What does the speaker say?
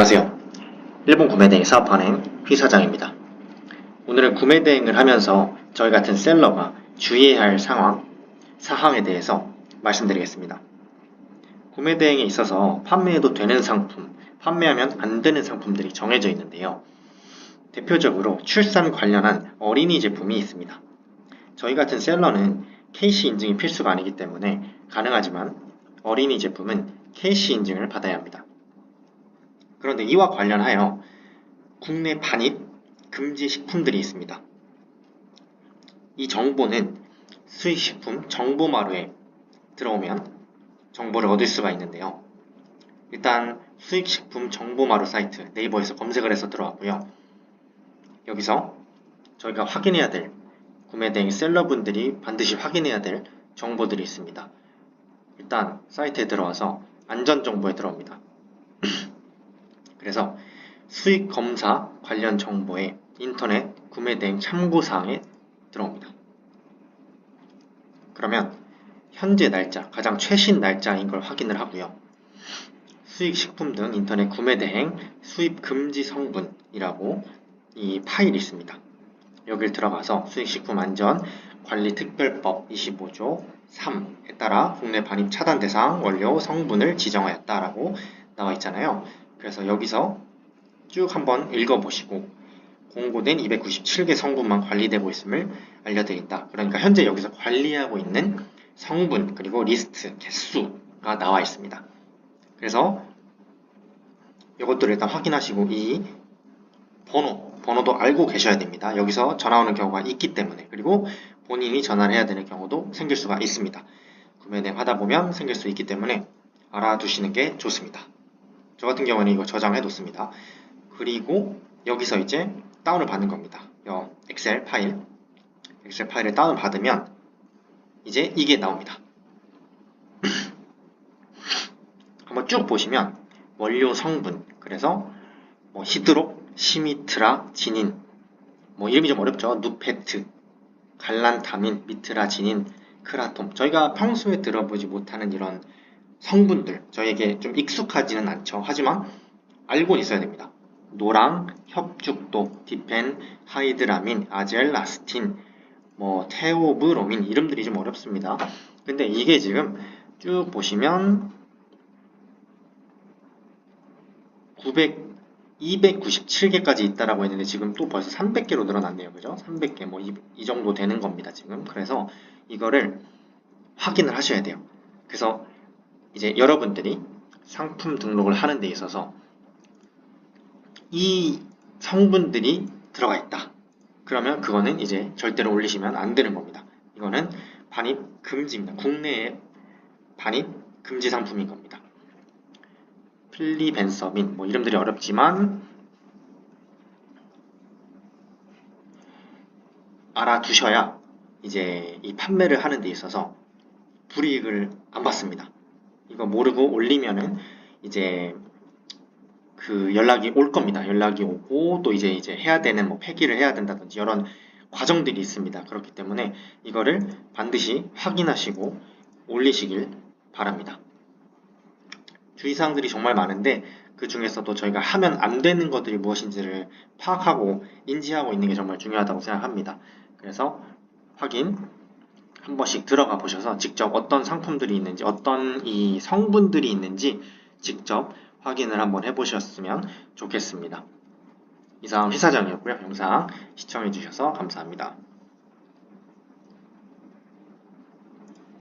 안녕하세요. 일본 구매대행 사업하는 휘사장입니다. 오늘은 구매대행을 하면서 저희 같은 셀러가 주의해야 할 상황, 사항에 대해서 말씀드리겠습니다. 구매대행에 있어서 판매해도 되는 상품, 판매하면 안 되는 상품들이 정해져 있는데요. 대표적으로 출산 관련한 어린이 제품이 있습니다. 저희 같은 셀러는 KC 인증이 필수가 아니기 때문에 가능하지만 어린이 제품은 KC 인증을 받아야 합니다. 그런데 이와 관련하여 국내 반입 금지 식품들이 있습니다. 이 정보는 수익식품 정보마루에 들어오면 정보를 얻을 수가 있는데요. 일단 수익식품 정보마루 사이트 네이버에서 검색을 해서 들어왔고요. 여기서 저희가 확인해야 될 구매대행 셀러분들이 반드시 확인해야 될 정보들이 있습니다. 일단 사이트에 들어와서 안전정보에 들어옵니다. 그래서 수익 검사 관련 정보에 인터넷 구매 대행 참고 사항에 들어옵니다. 그러면 현재 날짜, 가장 최신 날짜인 걸 확인을 하고요. 수익 식품 등 인터넷 구매 대행 수입 금지 성분이라고 이 파일이 있습니다. 여기를 들어가서 수익 식품 안전 관리 특별법 25조 3에 따라 국내 반입 차단 대상 원료 성분을 지정하였다라고 나와 있잖아요. 그래서 여기서 쭉 한번 읽어보시고 공고된 297개 성분만 관리되고 있음을 알려드린다. 그러니까 현재 여기서 관리하고 있는 성분 그리고 리스트 개수가 나와 있습니다. 그래서 이것들을 일단 확인하시고 이 번호, 번호도 알고 계셔야 됩니다. 여기서 전화 오는 경우가 있기 때문에 그리고 본인이 전화를 해야 되는 경우도 생길 수가 있습니다. 구매 내 하다 보면 생길 수 있기 때문에 알아두시는 게 좋습니다. 저 같은 경우는 이거 저장해 뒀습니다. 그리고 여기서 이제 다운을 받는 겁니다. 이 엑셀 파일, 엑셀 파일을 다운 받으면 이제 이게 나옵니다. 한번 쭉 보시면 원료 성분, 그래서 뭐 히드로, 시미트라, 지닌, 뭐 이름이 좀 어렵죠. 누페트, 갈란타민, 미트라 지닌, 크라톰. 저희가 평소에 들어보지 못하는 이런 성분들, 저에게 좀 익숙하지는 않죠. 하지만 알고는 있어야 됩니다. 노랑, 협죽도, 디펜, 하이드라민, 아젤라스틴, 뭐 테오브로민 이름들이 좀 어렵습니다. 근데 이게 지금 쭉 보시면 900 297개까지 있다라고 했는데 지금 또 벌써 300개로 늘어났네요. 그죠? 300개 뭐 이 정도 되는 겁니다. 지금. 그래서 이거를 확인을 하셔야 돼요. 그래서 이제 여러분들이 상품 등록을 하는 데 있어서 이 성분들이 들어가 있다. 그러면 그거는 이제 절대로 올리시면 안 되는 겁니다. 이거는 반입 금지입니다. 국내에 반입 금지 상품인 겁니다. 필리벤서민 뭐 이름들이 어렵지만 알아두셔야 이제 이 판매를 하는 데 있어서 불이익을 안 받습니다. 이거 모르고 올리면은 이제 그 연락이 올 겁니다. 연락이 오고 또 이제 이제 해야 되는 뭐 폐기를 해야 된다든지 이런 과정들이 있습니다. 그렇기 때문에 이거를 반드시 확인하시고 올리시길 바랍니다. 주의사항들이 정말 많은데 그 중에서도 저희가 하면 안 되는 것들이 무엇인지를 파악하고 인지하고 있는 게 정말 중요하다고 생각합니다. 그래서 확인 한 번씩 들어가 보셔서 직접 어떤 상품들이 있는지 어떤 이 성분들이 있는지 직접 확인을 한번 해보셨으면 좋겠습니다. 이상 회사장이었고요. 영상 시청해주셔서 감사합니다.